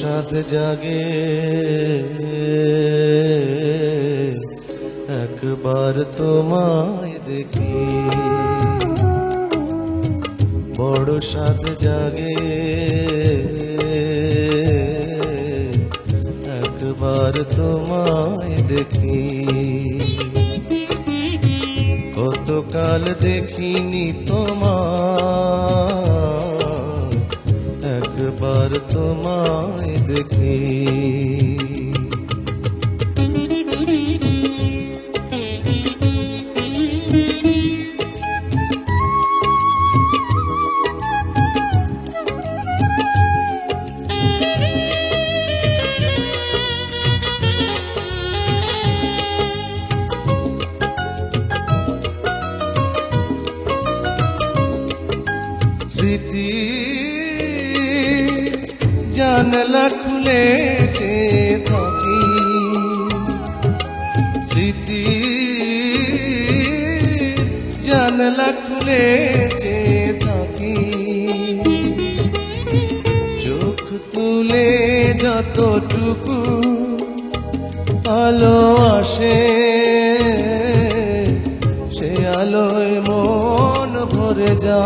বড় জাগে। একবার তোমায় দেখি। বড় সাথ জাগে। একবার তোমায় দেখি। কতকাল দেখিনি তোমার একবার তোমায় দেখি স্মৃতি জানলা খুলেছে থাকি। স্মৃতি জানলা খুলেছে থাকি। চোখ তুলে যতটুকু আলো আসে, সে আলোয় মন ভরে যা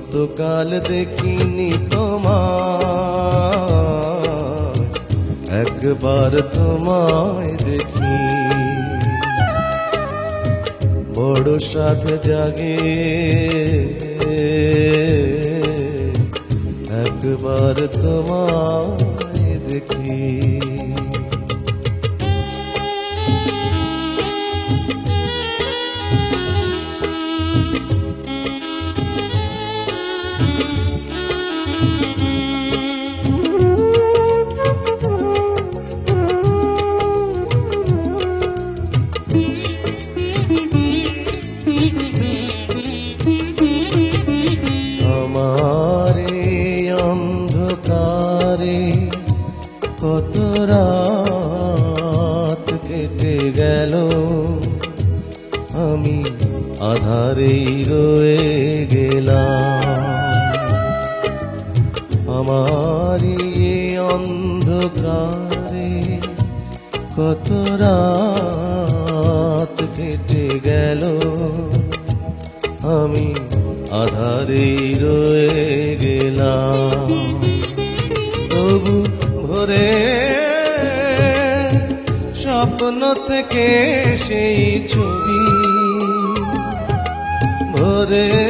কতকাল দেখিনি তোমার একবার তোমায় দেখি। বড় সাথে জাগে একবার তোমায় দেখি। কত রাত কেটে গেল। আমি আধারেই রয়ে গেলাম। আমার অন্ধকারে কত রাত কেটে গেল। আমি আধারে রয়ে গেলাম। তবু ভরে স্বপ্ন থেকে সেই ছবি ভরে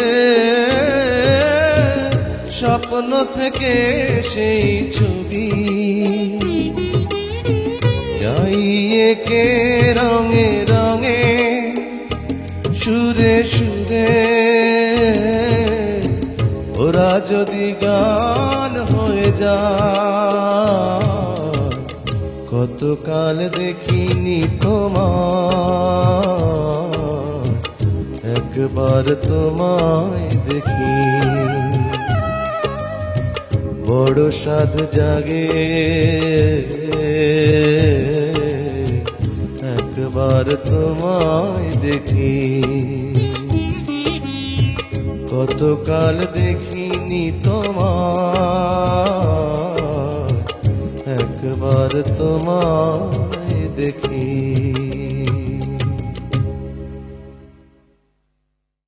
স্বপ্ন থেকে সেই ছবি। যাইয়ে কে রঙে রঙে সুরে সুরে, ওরা যদি গান হয়ে যায়, কতকাল দেখিনি তোমার, একবার তোমায় দেখি। বড় সাধ জাগে। একবার তোমায় দেখি। কতকাল দেখিনি তোমার একবার তোমায় দেখি।